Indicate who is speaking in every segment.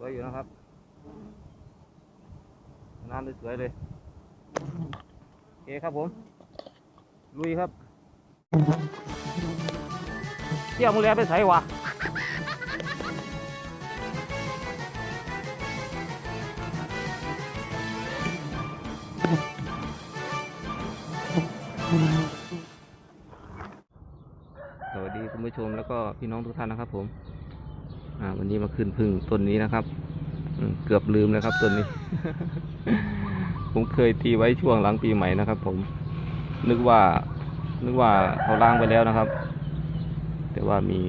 Speaker 1: สวยอยู่นะครับน้ำสวยๆเลยโอเคครับผม ลุยครับเที่ยวมึงแล้วไปใส่วะสวัสดีคุณผู้ชมแล้วก็พี่น้องทุกท่านนะครับผม อ่า วันนี้มาขึ้นพึ่งต้นนี้นะครับเกือบลืมเลยครับต้นนี้ ผมเคยตีไว้ช่วงหลังปีใหม่นะครับ ผม นึกว่า นึกว่าเขาล้างไปแล้วนะครับ แต่ว่ามี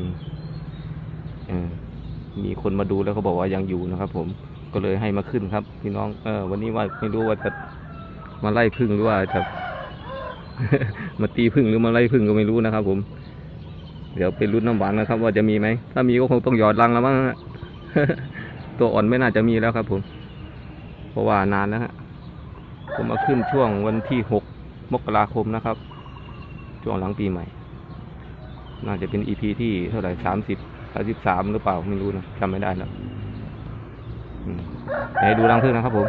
Speaker 1: มีคนมาดูแล้วเขาบอกว่ายังอยู่นะครับ ผมก็เลยให้มาขึ้นครับ พี่น้องเออวันนี้ว่าไม่รู้ว่าจะมาไล่พึ่งหรือว่าจะมาตีพึ่งหรือมาไล่พึ่งก็ไม่รู้นะครับ ผม เดี๋ยวไปรุ่นน้ำหวานนะครับ ว่าจะมีไหม ถ้ามีก็คงต้องหยอดรังแล้วมั้งตัวอ่อนไม่น่าจะมีแล้วครับผม เพราะว่านานแล้วฮะ ผมมาขึ้นช่วงวันที่หกมกราคมนะครับ ช่วงหลังปีใหม่ น่าจะเป็นอีพีที่เท่าไหร่สามสิบสามสิบสามหรือเปล่าไม่รู้นะจำไม่ได้แล้วอืมไหนดูรังพึ่งนะครับผม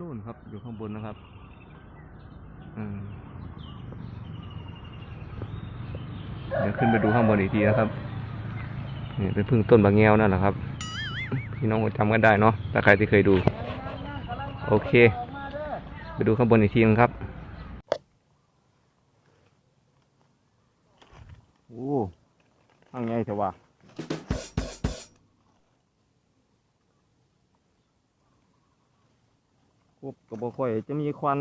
Speaker 1: นู่นครับอยู่ข้างบนนะครับ อืม เดี๋ยวขึ้นไปดูข้างบนอีกทีนะครับนี่เป็นพึ่งต้นบางแงวนั่นแหละครับพี่น้องคงจำกันได้เนาะถ้าใครที่เคยดู โอเค ไปดูข้างบนอีกทีนึงครับโอ้ข้างไงเถอะวะกบก็บ่ค่อยจะมีควัน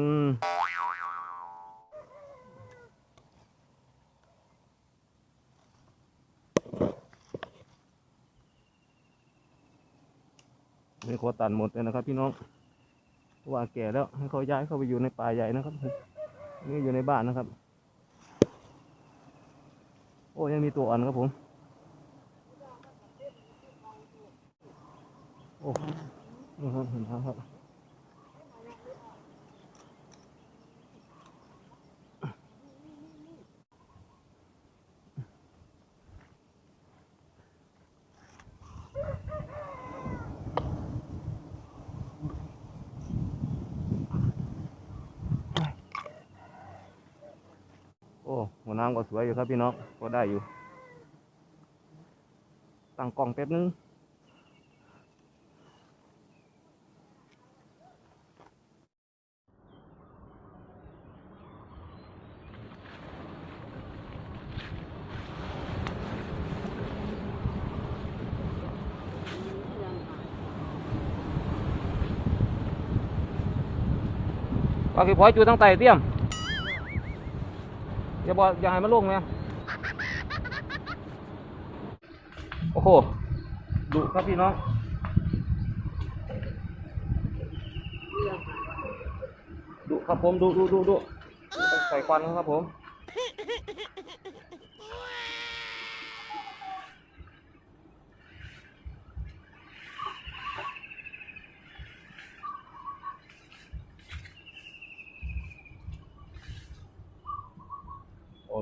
Speaker 1: ไม่ขอตัดหมดเลยนะครับ พี่น้องเพราะว่าแก่แล้วให้เขาย้ายเข้าไปอยู่ในป่าใหญ่นะครับ นี่อยู่ในบ้านนะครับ โอ้ยังมีตัวอ่อนครับผม โอ้โหเห็นครับ โอ้ หัวน้ำก็สวยอยู่ครับพี่น้องก็ได้อยู่ ตั้งกล้องแป๊บนึงปลาขี้พอยจูตั้งไตเตี้ยม อย่าบอกอย่าให้มันลงเลยโอ้โหดุครับพี่น้องดุครับผมดุดุดุดุใส่ควันครับผม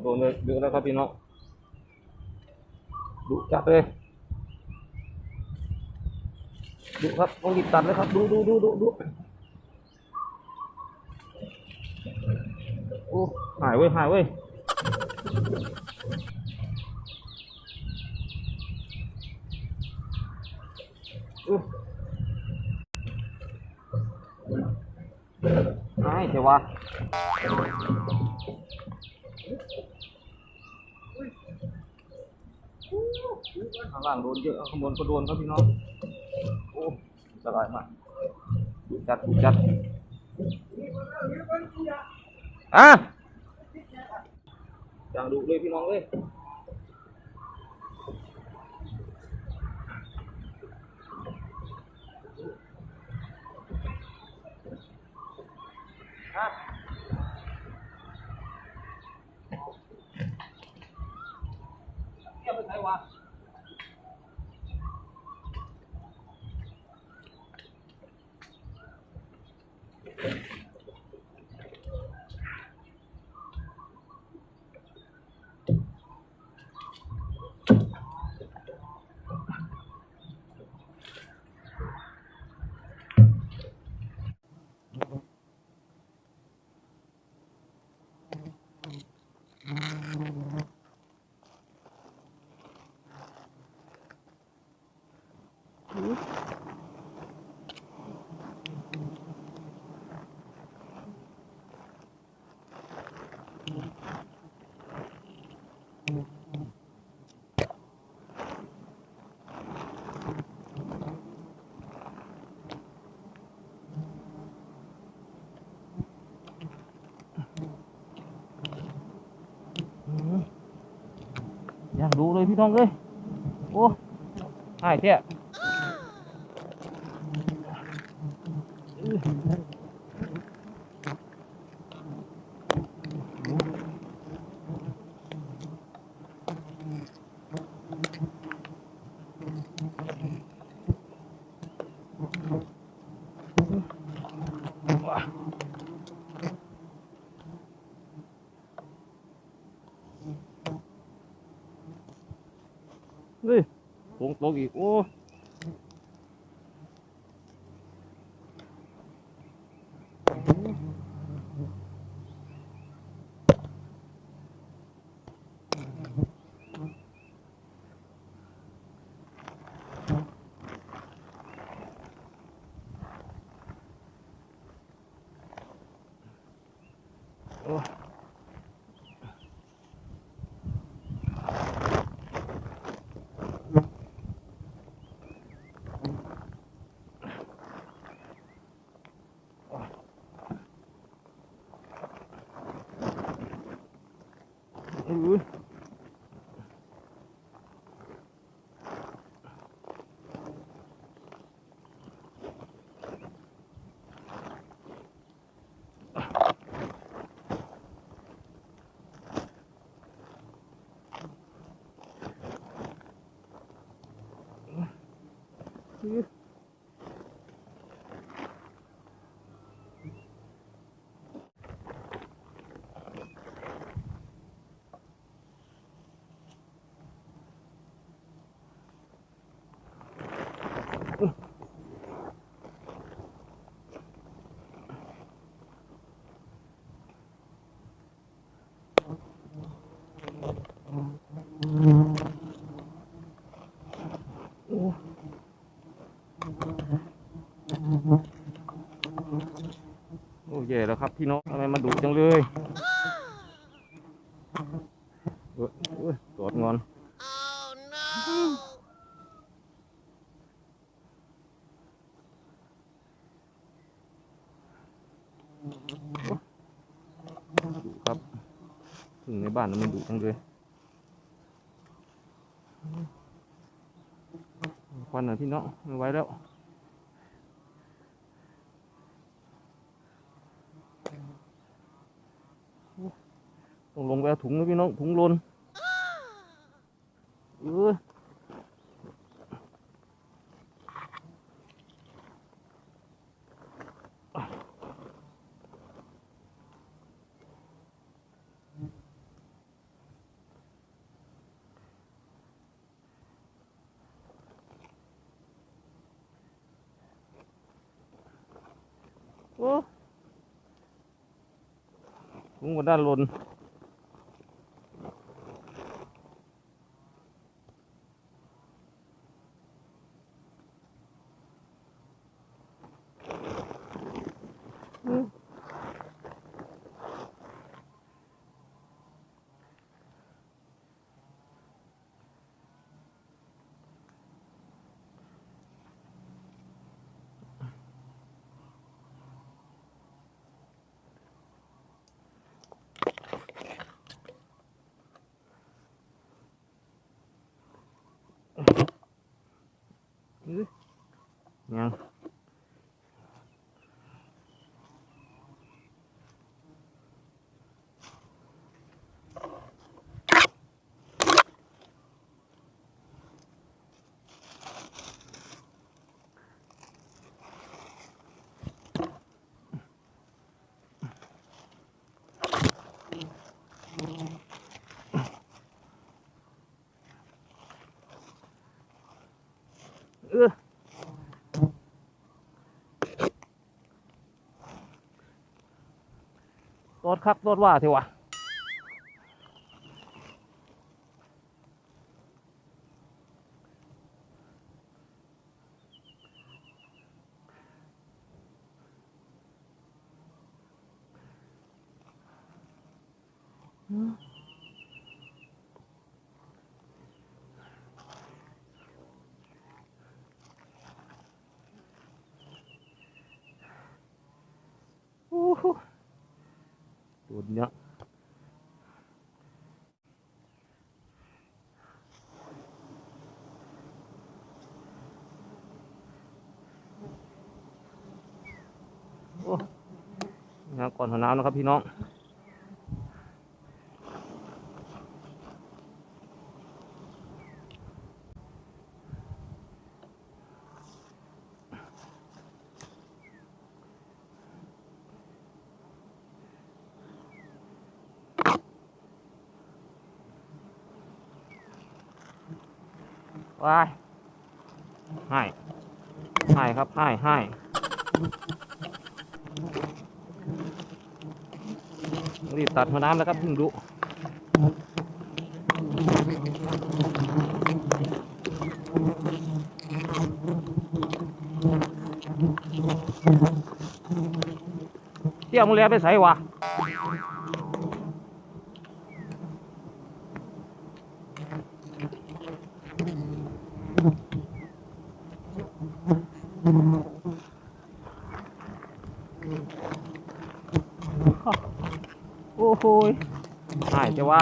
Speaker 1: โอ้โดนเลยเยอะแล้วครับพี่น้องดุจัดเลยดุครับต้องรีบตัดเลยครับดูดูดูดูดูโอ้หายเว้ยหายเว้ยอู้หายเดี๋ยววะ ข้าง ล่างโดนเยอะข้างบนก็โดนครับพี่น้องโอ้สบายมากดูจัดดูจัดอะอย่างดุเลยพี่น้องเลยอะ ดูเลยพี่น้องเลยโอ้หายเท้เฮ้ย ตกต อุ้ โอ้โอ้แย่แล้วครับพี่น้องทำไมมันดุจังเลยเอ้ยเอ้ยตอดงอนดุครับถึงในบ้านแล้วมันดุจังเลย ควันหน่อยพี่น้องไม่ไหวแล้วต้องลงไปเอาถุงนะพี่น้องถุงลนเออ ด้านบน อื้อ ยั รถคักรถว่าเถอะวะโอ้โหโดนเนี้ย อ้ นะก่อนหาน้ำนะครับพี่น้องว้ายให้ให้ครับให้ให้ รีบตัดหัวน้ำแล้วครับพึ่งดุเที่ยวมึงเลียไปใส่วะโอ้ โหยหายจะว่า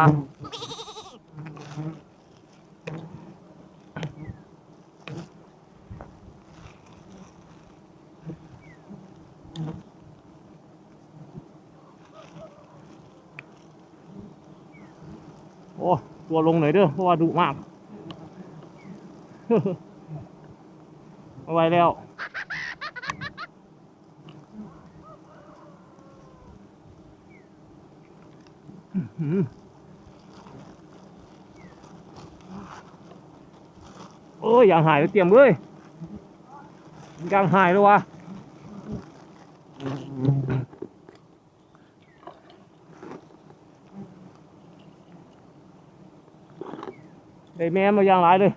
Speaker 1: โอ้ตัวลงหน่อยเด้อเพราะว่าดุมาก เอาไว้แล้ว หืมโอ้ยอย่างหายเลยเตรียมเลยอย่างหายเลยวะได้แม่มาอย่างหลายเลย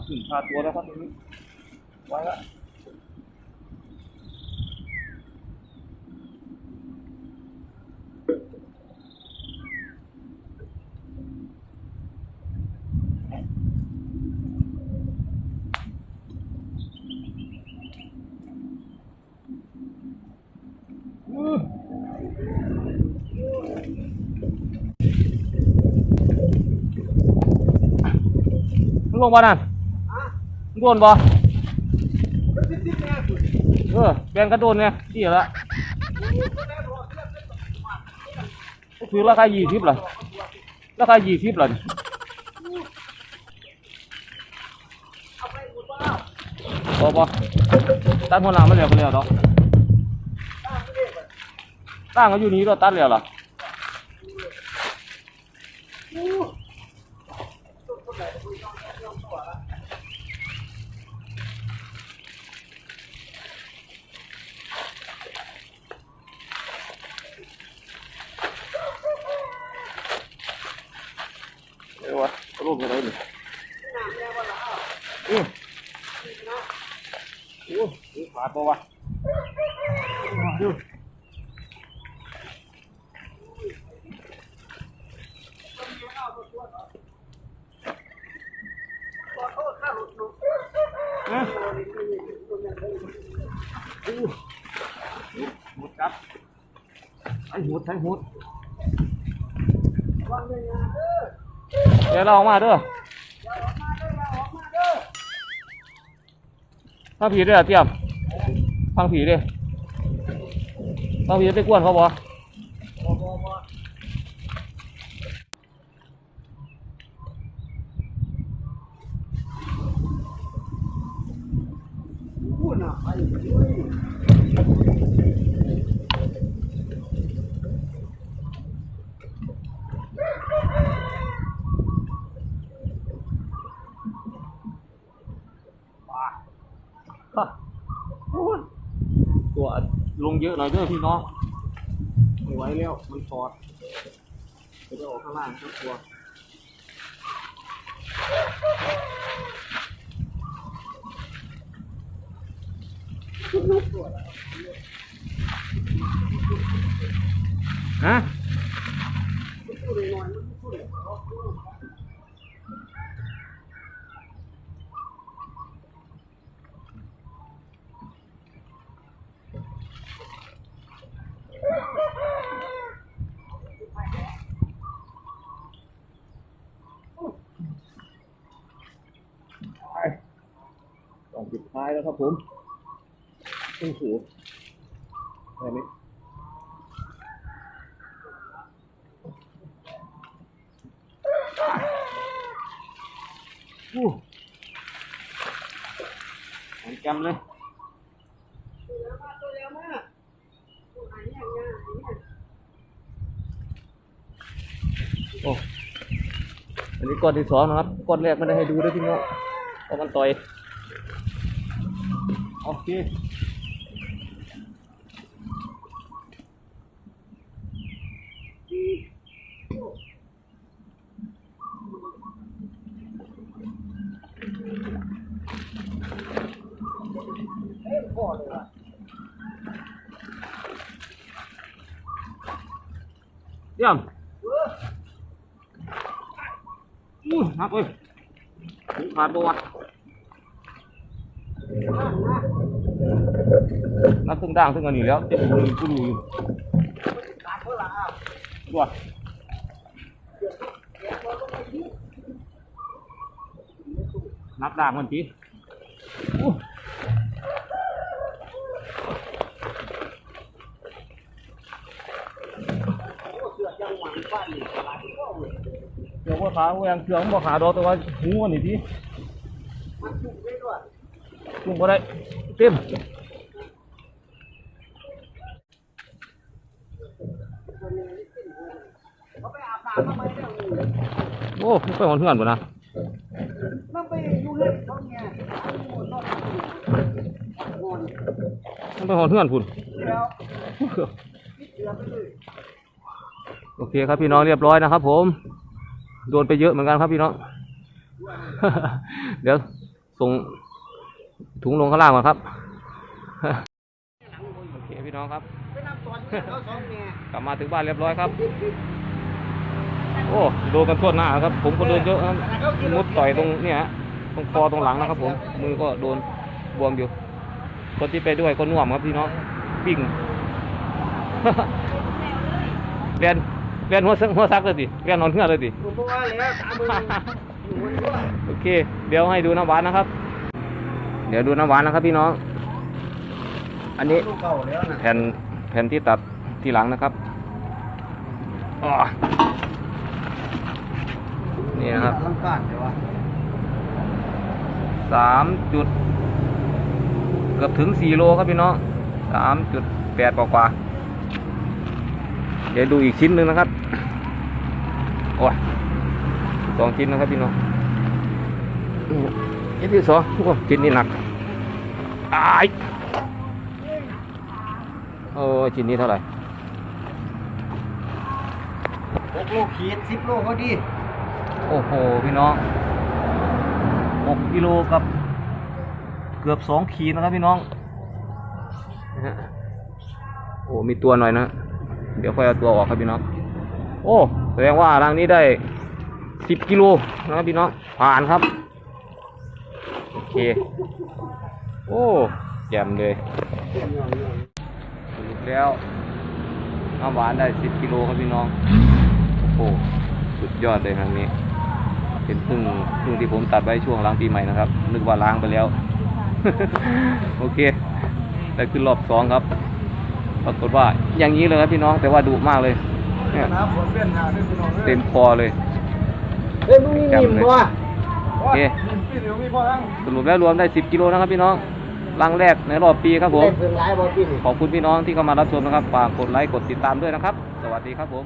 Speaker 1: ทำถึงพาตัวแล้วครับตรงนี้ไว้ละลงมานั่นมึง โดนบ่เออแบนกระโดนไงที่ละถือราคายี่สิบเหรอราคายี่สิบเหรอบ่บ่ตัดหัวหน้ามันแล้วก็แล้วดอกตั้งก็อยู่นี่เราตัดแล้วล่ะเดี๋ยววะรูปอะไรนี่อือโอ้ยขาดปะวะดูเอ๊ะอู้หมดครับไอ้หม ดไอ้หมดเดี๋ยวเราออกมาเด้อฟังผีด้วยอะเตรียมฟังผีด้วยฟังผีไปกวนเขาบ่ฮะโอ้ยตัวลงเย อะหน่อยเด้อพี่น้องไม่ไหวแล้วมันถอดจะไปออกข้างล่างครับกลัวฮะ องปิดท้ายแล้วครับผมโอ้โหอะไรนี้อู้หอนจำเลยโอ้อันนี้ก้อนที่สองนะครับ ก้อนแรกไม่ได้ให้ดูด้วยพี่น้องเพราะมันต่อย โอเคเยี่ยมอู้ หักเว้ยหูขาดตัวะนับตึงด่างตึงอันนี้แล้วเจ็บมือกู ดูอยู่ตัวนับด่างมันทีอู้เดี๋ยวว่าขาแหวงเครื่องบ่ขาดอกแต่ว่าหูอันเต็มโอ้ไปหอนเพื่อนบ่นะ
Speaker 2: มันไปยูเล่นเขาเนี่ยหมดรอบนอน
Speaker 1: มันไปหอนเพื่อนพุ่นโอเคครับพี่น้องเรียบร้อยนะครับ ผม โดนไปเยอะเหมือนกันครับพี่น้อง เดี๋ยวส่งถุงลงข้างล่างก่อนครับโอเคพี่น้องครับ กลับมาถึงบ้านเรียบร้อยครับ โอ้โดนกันทั่วหน้าครับ ผมก็โดนเยอะครับมุดต่อยตรงเนี่ยตรงคอตรงหลังนะครับ ผม มือก็โดนบวมอยู่ คนที่ไปด้วยก็น่วมครับพี่น้องวิ่งเรียนเรียนหัวซักหัวซักเลยดิเรียนนอนเพื่อเลยดิโอเค เดี๋ยวให้ดูน้ำหวานนะครับ เดี๋ยวดูน้ำหวานนะครับ พี่น้อง อันนี้
Speaker 2: แล้วนะ
Speaker 1: แผ่นแผ่นที่ตัดที่หลังนะครับอ๋อ นี่นะครับ
Speaker 2: ลังการเดี๋ยววะ
Speaker 1: สามจุด เกือบถึงสี่โลครับพี่น้องสามจุดแปดกว่าๆเดี๋ยวดูอีกชิ้นหนึ่งนะครับ โอ้ยสองชิ้นนะครับพี่น้องชิ้นที่สองโอ้ชิ้นนี้หนักอายโอ้ยชิ้นนี้เท่าไหร่
Speaker 2: หกโลขีดสิบโลก็ดี
Speaker 1: โอ้โห พี่น้องหกกิโลกับเกือบสองขีดนะครับพี่น้องนะฮะโอ้มีตัวหน่อยนะ เดี๋ยวค่อยเอาตัวออกครับพี่น้อง โอ้แสดงว่ารังนี้ได้สิบกิโลนะครับพี่น้อง ผ่านครับ โอเค โอ้แจ่มเลยสรุปแล้วน้ำหวานได้สิบกิโลครับพี่น้อง โอ้สุดยอดเลยครั้งนี้ เป็นพึ่งพึ่งที่ผมตัดไว้ช่วงหล้างปีใหม่นะครับ นึกว่าล้างไปแล้ว โอเคได้ขึ้นรอบสองครับ ปรากฏว่าอย่างนี้เลยครับพี่น้องแต่ว่าดุมากเลยเนี่ย
Speaker 2: น้ำฝนเป็นหาด้วยพี่น้อง
Speaker 1: เต็มคอเลย
Speaker 2: เฮ้ยมึงมีนิ่มบ่
Speaker 1: โอเค
Speaker 2: พี่เดี๋ยวมีพอทั้ง
Speaker 1: สรุปแล้วรวมได้ 10 กิโลนะครับพี่น้องรังแรกในรอบปีครับผม
Speaker 2: ได้เพิ่งหลายบ่พี่นี่
Speaker 1: ขอบคุณพี่น้องที่เข้ามารับชมนะครับ ฝากกดไลค์ กดติดตามด้วยนะครับ สวัสดีครับผม